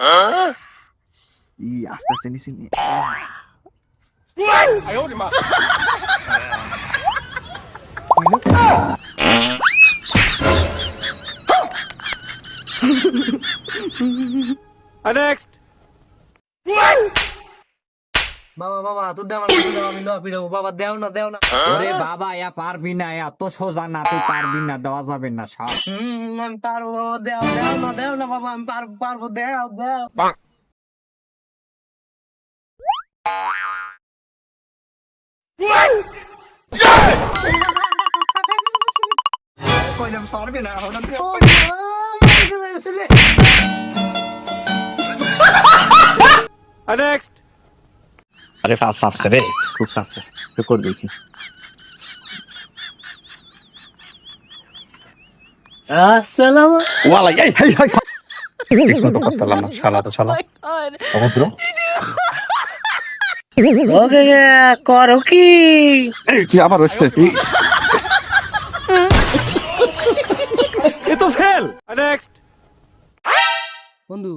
ই আস্তে আস্তে নিছি নি। নেক্সট বাবা বাবা তোর দাও, আমি লওয়া পিড়াবো। বাবা দেও না দেও না। ওরে বাবা এ পারবি না এত সোজা না তুই পারবি না দেওয়া যাবে না সব। হুম আমি পারব বাবা দেও দেও না দেও না বাবা আমি পারব পারব দেও দেও। কইলাম পারবি না হঠাৎ নেক্সট আরে ফাস আসছে রে খুব আসছে তুই করে দেখি আসসালাম ওয়ালা এই হেই হেই ঠিক মতো করতে পারলাম না শালা তো শালা। অভদ্র ওকে করো কি? এই কি আবার হচ্ছে এ তো ফেল নেক্সট বন্ধু?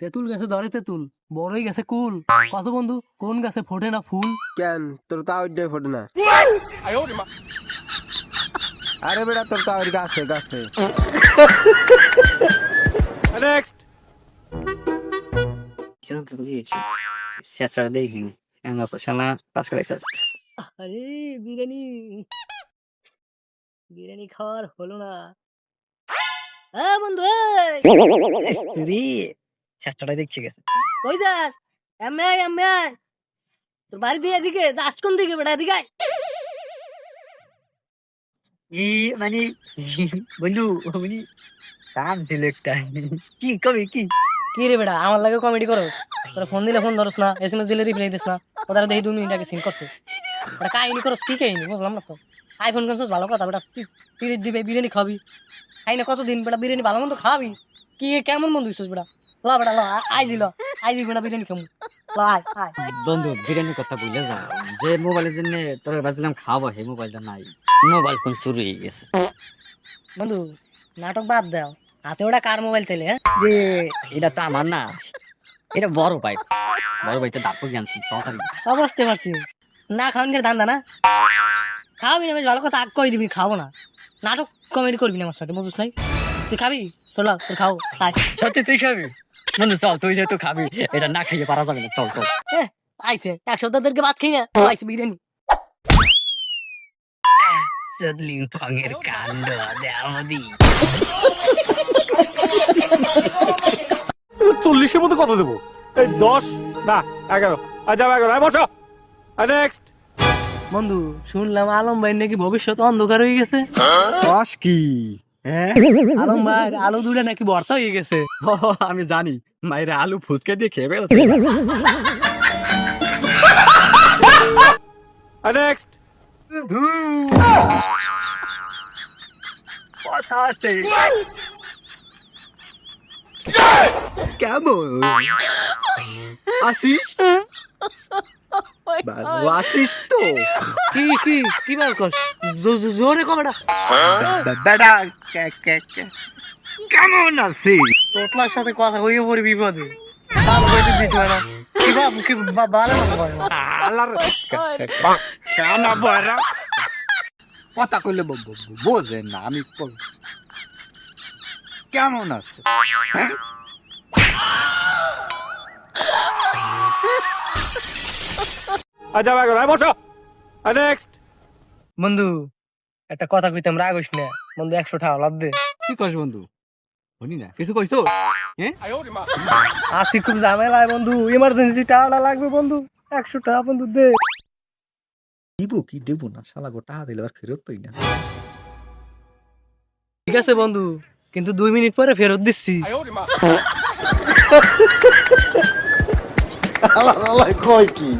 তেঁতুল গাছে ধরে তেঁতুল বড়ই গেছে কুল। কত বন্ধু কোন গাছে ফোটে না ফুল? কেন? তোর তা ওইটাই ফোটে না। আরে বেটা তোর তা ওই গাছে গাছে। নেক্সট শেষটা দেখি এমন তো পাস করে আরে বিরিয়ানি। বিরিয়ানি খাওয়ার হলো না। হ্যাঁ বন্ধু রে শেষটা দেখছি গেছে। কই যাস? এমে আয়, এমে আয়। তোর বাড়ি দিয়ে এদিকে যাস কোন দিকে বেটা এদিকে। ই মানে বন্ধু মানে কাম ছিল একটা। কি কবি কি? কি রে বেটা আমার লাগে কমেডি করো তোরা ফোন দিলে ফোন ধরস না এসএমএস দিলে রিপ্লাই দিস না। ওদের দেখি দুই মিনিট আগে সিন করছে। ওটা কাহিনী করস কি কাহিনী? বুঝলাম না তো। আইফোন কিনছিস ভালো কথা বেটা। পিরিত দিবে বিরিয়ানি খাবি। খাই না কতদিন বেটা বিরিয়ানি ভালো মন্দ খাবি? কি কেমন মন্দ দিছিস বেটা? ল বেটা ল আইজি ল। আইজি বেটা বিরিয়ানি খামু। বন্ধু বিরিয়ানির কথা বলে যা। যে মোবাইলের জন্য তোর ভাবছিলাম খাব সেই মোবাইলটা নাই। মোবাইল ফোন চুরি হয়ে গেছে। বন্ধু নাটক বাদ দাও। হাতে ওটা কার মোবাইল তেলে হ্যাঁ? যে এটা তো আমার না। এটা বড় ভাই বড় ভাই তো ডাক্তার জানছি তাড়াতাড়ি। অবস্থা পারছি না খাওয়ান গেলে ধান্দা না? খাওয়াবি না ভালো কথা আগ কই দিবি খাব না। নাটক কমেডি করবি না আমার সাথে বুঝিস নাই? তুই খাবি? তোর লাগ তোর খাও সত্যি তুই খাবি? বন্ধু চল তুই যেহেতু খাবি এটা না খাইয়ে পারা যাবে না চল চল। আইছে এক সপ্তাহ ধরে ভাত খাই না আইছে বিরিয়ানি। সদলিং কাণ্ড দেওয়াদি চল্লিশের মধ্যে কত দেবো? এই দশ? না এগারো। আচ্ছা এগারো। আর বসো। নেক্সট বন্ধু শুনলাম আলম ভাই নাকি ভবিষ্যৎ অন্ধকার হয়ে গেছে। বস কি? হ্যাঁ? আলম ভাই আলু দুলে নাকি বর্ষা হয়ে গেছে। আমি জানি মায়েরা আলু ফুচকে দিয়ে খেয়ে ফেলছে। নেক্সট কেমন? আসিস? আসিস তো। কি কি কি বার কর? জোরে কমেডা বেটা। কে- কে- কে- কেমন আছিস? তোতলার সাথে কথা হয়ে পড়ি বিপদে। বাপ কইতে দিছ না। কি কি ভালো না কয় না। আলার কেন বড় কথা কইলে বোঝে না আমি ক- কেমন আছে? হ্যাঁ? যাব এগারো আর বসো। নেক্সট বন্ধু একটা কথা কইতাম রাগ হইস না। বন্ধু একশো টাকা লাভ দে। কি কস বন্ধু? শুনি না কিছু কইছো? আসি খুব ঝামেলায় বন্ধু। ইমার্জেন্সি টাকাটা লাগবে বন্ধু। একশো টাকা বন্ধু দে। দিব কি? দেব না। শালা গোটা দিলে আর ফেরত পাই না। ঠিক আছে বন্ধু। কিন্তু দুই মিনিট পরে ফেরত দিচ্ছি। কয় কি?